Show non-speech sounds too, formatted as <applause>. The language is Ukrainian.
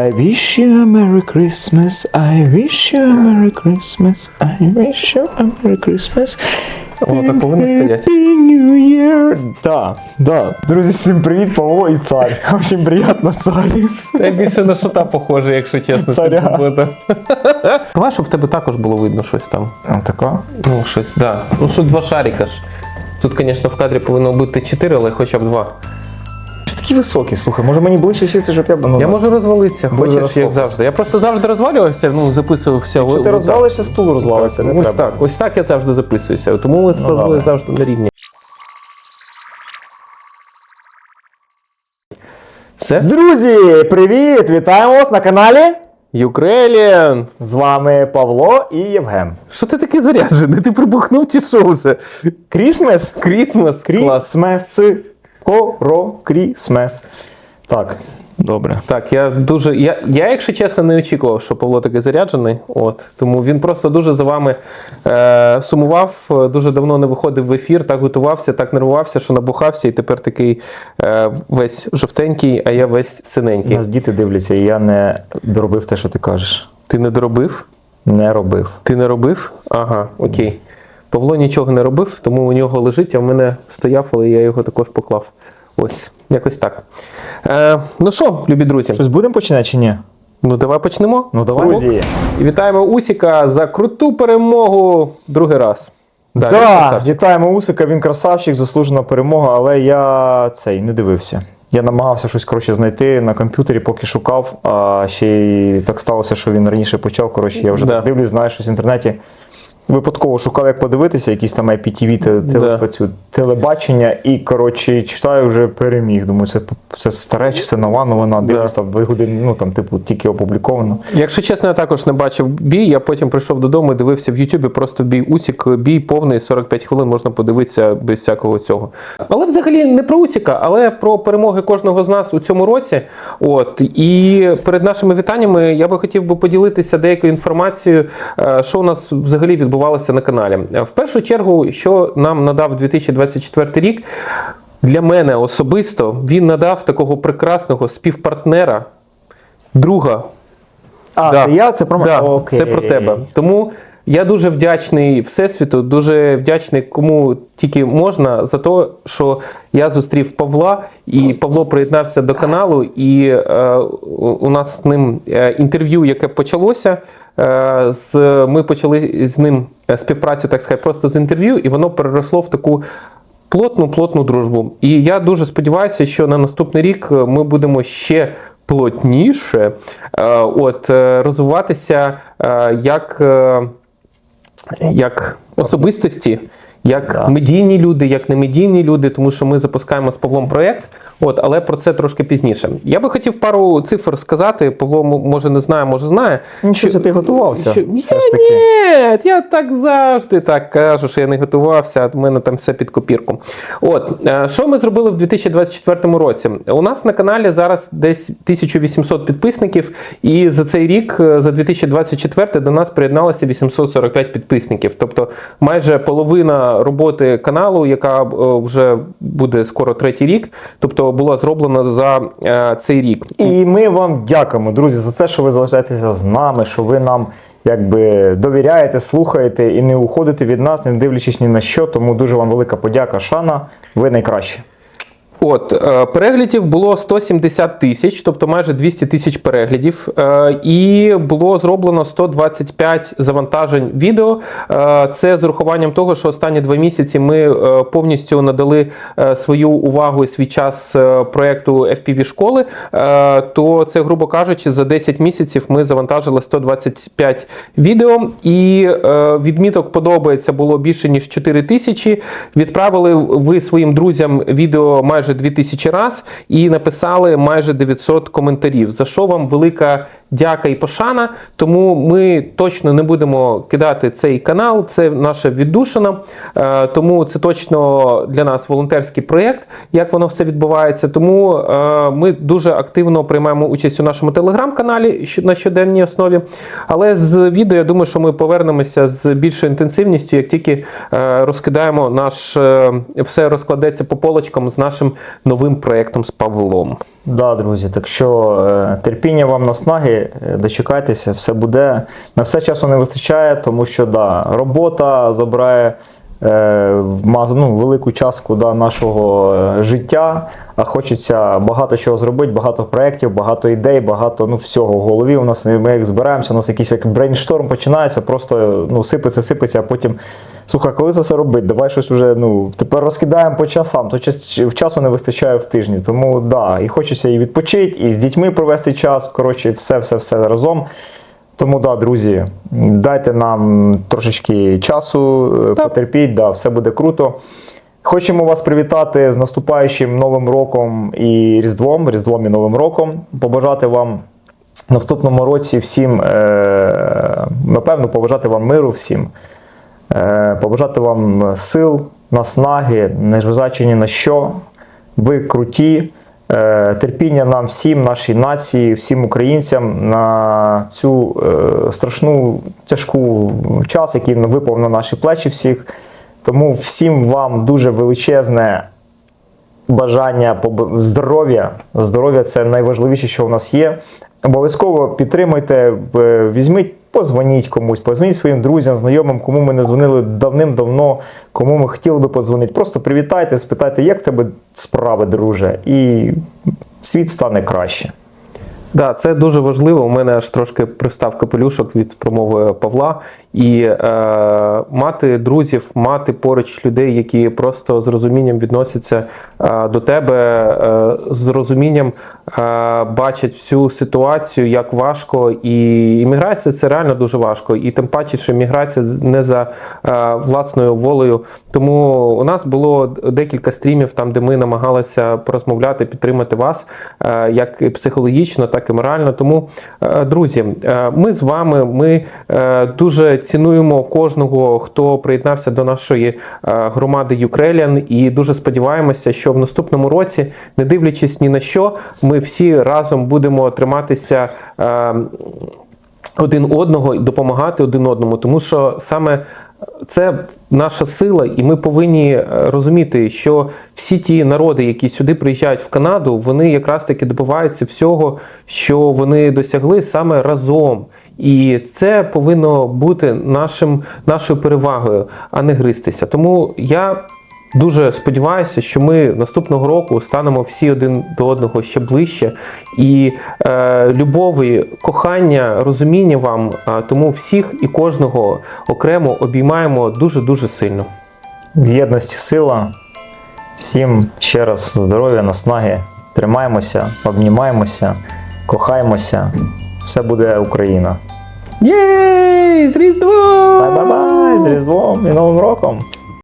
I wish you a Merry Christmas, I wish you a Merry Christmas, I wish you a Merry Christmas. О, так повинно стоять. New Year. Да, да. Друзі, всім привіт, Павло і цар. <laughs> Очень приємно, царі. Я більше на шута похоже, якщо чесно. це Царя. <laughs> куплета. Давай, щоб в тебе також було видно щось там. А Така. Ну, щось, да. Ну, що два шарика ж. Тут, звісно, в кадрі повинно бути чотири, але хоча б два. Такі високі, слухай, може мені ближче сісти, щоб я б ну, Я можу розвалитися, Буде хочеш, як розфокус. завжди. Я просто завжди розвалювався, ну, записувався. Якщо ти розвалишся, стул розвалиться, не ось треба. так, ось так я завжди записуюся. Тому ми з тобою добре. завжди на рівні. Все? Друзі, привіт! Вітаємо вас на каналі. Юкреліан! З вами Павло і Євген. Що ти такий заряджений? Ти прибухнув чи що вже? Крісмес? Крісмас? Клас. Крісмес. Коро Крісмес. Так, добре. Так, я дуже. Я, я, якщо чесно, не очікував, що Павло такий заряджений. От тому він просто дуже за вами е, сумував. е, Дуже давно не виходив в ефір, так готувався, так нервувався, що набухався, і тепер такий е, весь жовтенький, а я весь синенький. Нас діти дивляться, і я не доробив те, що ти кажеш. Ти не доробив? Не робив. Ти не робив? Ага, окей. Павло нічого не робив, тому у нього лежить, а в мене стояв, але я його також поклав. Ось, якось так. Е, ну що, любі друзі, Щось будемо починати чи ні? ну давай почнемо. Ну давай. Друзі. І вітаємо Усіка за круту перемогу другий раз. Да, він вітаємо Усика, він красавчик, заслужена перемога, але я цей не дивився. Я намагався щось коротше знайти на комп'ютері, поки шукав. А ще й так сталося, що він раніше почав. Коротше, я вже Да. так дивлюсь, знаю щось в інтернеті. Випадково шукав, як подивитися, якісь там IPTV, те- теле, Да. телебачення, і коротше читаю вже переміг. Думаю, це, це старе чи це нова новина. Дивлюсь там дві години, ну там, типу, тільки опубліковано. Якщо чесно, я також не бачив бій. Я потім прийшов додому і дивився в Ютубі просто бій Усік. Бій повний 45 хвилин можна подивитися без всякого цього. Але взагалі не про Усіка, але про перемоги кожного з нас у цьому році. От і перед нашими вітаннями я би хотів би поділитися деякою інформацією, е, що у нас взагалі відбувалося на каналі. В першу чергу, що нам надав 2024 рік. Для мене особисто він надав такого прекрасного співпартнера, друга А, Да. це я це про. Да, Окей. це про тебе. Тому я дуже вдячний Всесвіту, дуже вдячний кому тільки можна за те, що я зустрів Павла, і Павло приєднався до каналу. І е, у у нас з ним е, інтерв'ю, яке почалося. Е, з, ми почали з ним е, співпрацю, так сказати, просто з інтерв'ю, і воно переросло в таку. Плотну, плотну дружбу. І я дуже сподіваюся, що на наступний рік е, ми будемо ще плотніше от, розвиватися як, як особистості. Як Да. медійні люди, як немедійні люди, тому що ми запускаємо з Павлом проєкт, от, але про це трошки пізніше. Я би хотів пару цифр сказати. Павло може не знає, може знає. Нічого, це ти готувався. Що, таки. ні, я так завжди так кажу, що я не готувався, а в мене там все під копірку. От, е, що ми зробили в 2024 році? У нас на каналі зараз десь 1800 підписників, і за цей рік, е, за 2024, до нас приєдналося 845 підписників. Тобто майже половина роботи каналу, яка е, вже буде скоро третій рік, тобто була зроблена за е, цей рік. І ми вам дякуємо, друзі, за це, що ви залишаєтеся з нами, що ви нам якби довіряєте, слухаєте і не уходите від нас, не дивлячись ні на що. Тому дуже вам велика подяка, Шана. Ви найкращі. От е, переглядів було 170 тисяч, тобто майже 200 тисяч переглядів, е, і було зроблено 125 завантажень відео. Е, Це з урахуванням того, що останні два місяці ми повністю надали свою увагу і свій час проекту FPV школи. То це, грубо кажучи, за 10 місяців ми завантажили 125 відео, і відміток подобається було більше ніж 4 тисячі. Відправили ви своїм друзям відео майже 2000 раз і написали майже 900 коментарів. За що вам велика дяка і пошана. Тому ми точно не будемо кидати цей канал. Це наша віддушина. Е, Тому це точно для нас волонтерський проєкт, як воно все відбувається. Тому е, ми дуже активно приймаємо участь у нашому телеграм-каналі на щоденній основі. Але з відео я думаю, що ми повернемося з більшою інтенсивністю, як тільки е, розкидаємо наш все розкладеться по полочкам з нашим новим проєктом з Павлом. Да, друзі, так що е, терпіння вам наснаги, е, дочекайтеся, все буде. На все часу не вистачає, тому що да, робота забирає е, ну, велику частку да, нашого життя, а хочеться багато чого зробити, багато проєктів, багато ідей, багато ну, всього в голові. У нас ми як збираємося, у нас якийсь як брейншторм починається, просто ну, сипеться, сипеться, а потім. Слухай, коли це все робити? Давай щось уже, ну, тепер розкидаємо по часам, то час, в часу не вистачає в тижні. Тому да, і хочеться і відпочити, і з дітьми провести час. Коротше, все, все, все разом. Тому да, друзі, дайте нам трошечки часу, е, Так. потерпіть, да, все буде круто. Хочемо вас привітати з наступаючим Новим роком і Різдвом, Різдвом і Новим роком. Побажати вам в наступному році всім, е, напевно, побажати вам миру всім. Е, Побажати вам сил, наснаги, незважаючи ні на що. Ви круті. Е, Терпіння нам всім, нашій нації, всім українцям на цю е, страшну тяжку час, який випав на наші плечі всіх. Тому всім вам дуже величезне бажання здоров'я. Здоров'я це найважливіше, що в нас є. Обов'язково підтримуйте, е, візьміть, позвоніть комусь, позвоніть своїм друзям, знайомим, кому ми не дзвонили давним-давно, кому ми хотіли би позвонити. Просто привітайте, спитайте, як в тебе справи, друже, і світ стане краще. Да, це дуже важливо. У мене аж трошки пристав капелюшок від промови Павла. І е, мати друзів, мати поруч людей, які просто з розумінням відносяться е, до тебе, е, з розумінням е, бачать всю ситуацію, як важко. І імміграція це реально дуже важко. І тим паче, що міграція не за е, власною волею. Тому у нас було декілька стрімів, там, де ми намагалися порозмовляти, підтримати вас е, як психологічно, так і морально. Тому, е, друзі, е, ми з вами. Ми е, дуже цінуємо кожного, хто приєднався до нашої громади Юкреліан, і дуже сподіваємося, що в наступному році, не дивлячись ні на що, ми всі разом будемо триматися. один одного і допомагати один одному, тому що саме це наша сила, і ми повинні е, розуміти, що всі ті народи, які сюди приїжджають в Канаду, вони якраз таки добиваються всього, що вони досягли саме разом. І це повинно бути нашим, нашою перевагою, а не гристися. Тому я Дуже сподіваюся, що ми наступного року станемо всі один до одного ще ближче. І е, любові, кохання, розуміння вам. А тому всіх і кожного окремо обіймаємо дуже дуже сильно. В єдності сила. Всім ще раз здоров'я, наснаги. Тримаємося, обнімаємося, кохаємося. Все буде Україна. Єй! З Різдвом! Бай-бай-бай! З Різдвом і Новим роком!